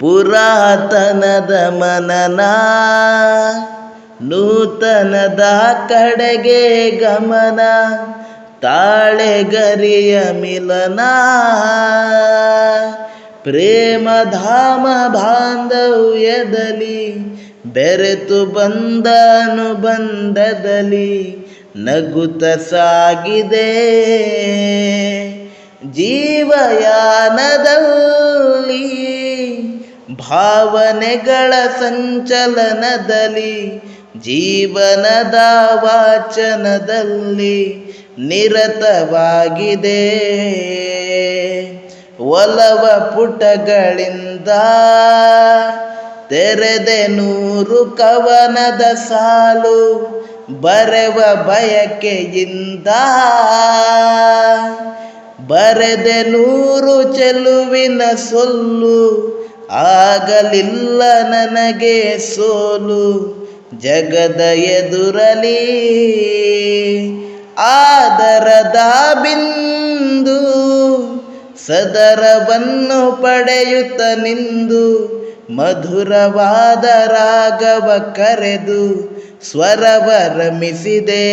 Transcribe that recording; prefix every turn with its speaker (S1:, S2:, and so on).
S1: ಪುರಾತನದ ಮನನ ನೂತನದ ಕಡೆಗೆ ಗಮನ ತಾಳೆಗರಿಯ ಮಿಲನ ಪ್ರೇಮಧಾಮ ಬಾಂಧವ್ಯದಲ್ಲಿ ಬೆರೆತು ಬಂದ ಅನುಬಂಧದಲ್ಲಿ ನಗುತ ಸಾಗಿದೆ. ಜೀವಯಾನದಲ್ಲಿ ಭಾವನೆಗಳ ಸಂಚಲನದಲ್ಲಿ, ಜೀವನದ ವಾಚನದಲ್ಲಿ ನಿರತವಾಗಿದೆ. ಒಲವ ಪುಟಗಳಿಂದ ತೆರೆದೆ ನೂರು ಕವನದ ಸಾಲು, ಬರೆವ ಬಯಕೆಯಿಂದ ಬರೆದೆ ನೂರು ಚೆಲುವಿನ ಸೊಲ್ಲು ಆಗಲಿಲ್ಲ ನನಗೆ ಸೋಲು ಜಗದ ಎದುರಲಿ. ಆದರದ ಬಿಂದು ಸದರವನ್ನು ಪಡೆಯುತ್ತ ನಿಂದು ಮಧುರವಾದ ರಾಗವ ಕರೆದು ಸ್ವರವ ರಮಿಸಿದೆ